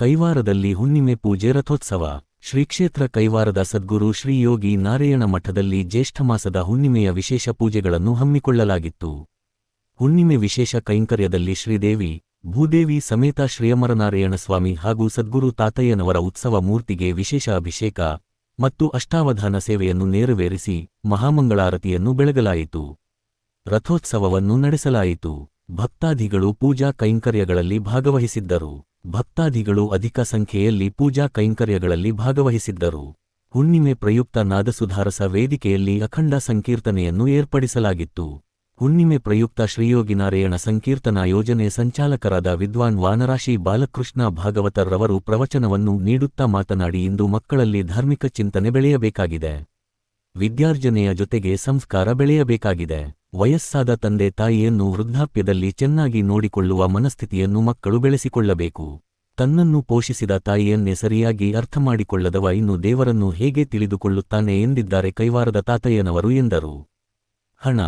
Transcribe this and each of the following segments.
ಕೈವಾರದಲ್ಲಿ ಹುಣ್ಣಿಮೆ ಪೂಜೆ ರಥೋತ್ಸವ. ಶ್ರೀಕ್ಷೇತ್ರ ಕೈವಾರದ ಸದ್ಗುರು ಶ್ರೀ ಯೋಗಿ ನಾರಾಯಣ ಮಠದಲ್ಲಿ ಜ್ಯೇಷ್ಠಮಾಸದ ಹುಣ್ಣಿಮೆಯ ವಿಶೇಷ ಪೂಜೆಗಳನ್ನು ಹಮ್ಮಿಕೊಳ್ಳಲಾಗಿತ್ತು. ಹುಣ್ಣಿಮೆ ವಿಶೇಷ ಕೈಂಕರ್ಯದಲ್ಲಿ ಶ್ರೀದೇವಿ, ಭೂದೇವಿ ಸಮೇತ ಶ್ರೀಯಮರನಾರಾಯಣ ಸ್ವಾಮಿ ಹಾಗೂ ಸದ್ಗುರು ತಾತಯ್ಯನವರ ಉತ್ಸವ ಮೂರ್ತಿಗೆ ವಿಶೇಷ ಅಭಿಷೇಕ ಮತ್ತು ಅಷ್ಟಾವಧಾನ ಸೇವೆಯನ್ನು ನೇರವೇರಿಸಿ ಮಹಾಮಂಗಳಾರತಿಯನ್ನು ಬೆಳಗಲಾಯಿತು. ರಥೋತ್ಸವವನ್ನು ನಡೆಸಲಾಯಿತು. ಭಕ್ತಾದಿಗಳು ಪೂಜಾ ಕೈಂಕರ್ಯಗಳಲ್ಲಿ ಭಾಗವಹಿಸಿದ್ದರು. ಭಕ್ತಾದಿಗಳು ಅಧಿಕ ಸಂಖ್ಯೆಯಲ್ಲಿ ಪೂಜಾ ಕೈಂಕರ್ಯಗಳಲ್ಲಿ ಭಾಗವಹಿಸಿದ್ದರು. ಹುಣ್ಣಿಮೆ ಪ್ರಯುಕ್ತ ನಾದಸುಧಾರಸ ವೇದಿಕೆಯಲ್ಲಿ ಅಖಂಡ ಸಂಕೀರ್ತನೆಯನ್ನು ಏರ್ಪಡಿಸಲಾಗಿತ್ತು. ಹುಣ್ಣಿಮೆ ಪ್ರಯುಕ್ತ ಶ್ರೀಯೋಗಿನಾರಾಯಣ ಸಂಕೀರ್ತನಾ ಯೋಜನೆ ಸಂಚಾಲಕರಾದ ವಿದ್ವಾನ್ ವಾನರಾಶಿ ಬಾಲಕೃಷ್ಣ ಭಾಗವತರ್ರವರು ಪ್ರವಚನವನ್ನು ನೀಡುತ್ತಾ ಮಾತನಾಡಿ ಇಂದು ಮಕ್ಕಳಲ್ಲಿ ಧಾರ್ಮಿಕ ಚಿಂತನೆ ಬೆಳೆಯಬೇಕಾಗಿದೆ. ವಿದ್ಯಾರ್ಜನೆಯ ಜೊತೆಗೆ ಸಂಸ್ಕಾರ ಬೆಳೆಯಬೇಕಾಗಿದೆ. ವಯಸ್ಸಾದ ತಂದೆ ತಾಯಿಯನ್ನು ವೃದ್ಧಾಪ್ಯದಲ್ಲಿ ಚೆನ್ನಾಗಿ ನೋಡಿಕೊಳ್ಳುವ ಮನಸ್ಥಿತಿಯನ್ನು ಮಕ್ಕಳು ಬೆಳೆಸಿಕೊಳ್ಳಬೇಕು. ತನ್ನನ್ನು ಪೋಷಿಸಿದ ತಾಯಿಯನ್ನೇ ಸರಿಯಾಗಿ ಅರ್ಥಮಾಡಿಕೊಳ್ಳದವ ಇನ್ನು ದೇವರನ್ನು ಹೇಗೆ ತಿಳಿದುಕೊಳ್ಳುತ್ತಾನೆ ಎಂದಿದ್ದಾರೆ ಕೈವಾರದ ತಾತಯ್ಯನವರು ಎಂದರು. ಹಣ,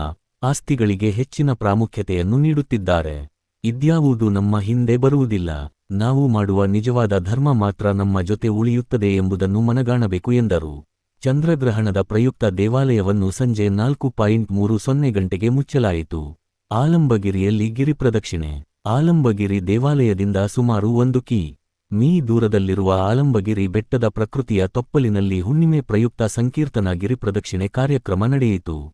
ಆಸ್ತಿಗಳಿಗೆ ಹೆಚ್ಚಿನ ಪ್ರಾಮುಖ್ಯತೆಯನ್ನು ನೀಡುತ್ತಿದ್ದಾರೆ. ಇದ್ಯಾವುದೂ ನಮ್ಮ ಹಿಂದೆ ಬರುವುದಿಲ್ಲ. ನಾವು ಮಾಡುವ ನಿಜವಾದ ಧರ್ಮ ಮಾತ್ರ ನಮ್ಮ ಜೊತೆ ಉಳಿಯುತ್ತದೆ ಎಂಬುದನ್ನು ಮನಗಾಣಬೇಕು ಎಂದರು. ಚಂದ್ರಗ್ರಹಣದ ಪ್ರಯುಕ್ತ ದೇವಾಲಯವನ್ನು ಸಂಜೆ ನಾಲ್ಕು ಪಾಯಿಂಟ್ ಮೂರು ಸೊನ್ನೆ ಗಂಟೆಗೆ ಮುಚ್ಚಲಾಯಿತು. ಆಲಂಬಗಿರಿಯಲ್ಲಿ ಗಿರಿಪ್ರದಕ್ಷಿಣೆ ಆಲಂಬಗಿರಿ ದೇವಾಲಯದಿಂದ ಸುಮಾರು ಒಂದು ಕಿ. ಮೀ ದೂರದಲ್ಲಿರುವ ಆಲಂಬಗಿರಿ ಬೆಟ್ಟದ ಪ್ರಕೃತಿಯ ತೊಪ್ಪಲಿನಲ್ಲಿ ಹುಣ್ಣಿಮೆ ಪ್ರಯುಕ್ತ ಸಂಕೀರ್ತನ ಗಿರಿಪ್ರದಕ್ಷಿಣೆ ಕಾರ್ಯಕ್ರಮ ನಡೆಯಿತು.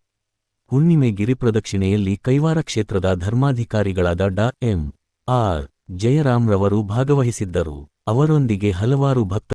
ಹುಣ್ಣಿಮೆ ಗಿರಿಪ್ರದಕ್ಷಿಣೆಯಲ್ಲಿ ಕೈವಾರ ಕ್ಷೇತ್ರದ ಧರ್ಮಾಧಿಕಾರಿಗಳಾದ ಡಾ. ಎಂ. ಆರ್. ಜಯರಾಮ್ರವರು ಭಾಗವಹಿಸಿದ್ದರು. ಅವರೊಂದಿಗೆ ಹಲವಾರು ಭಕ್ತ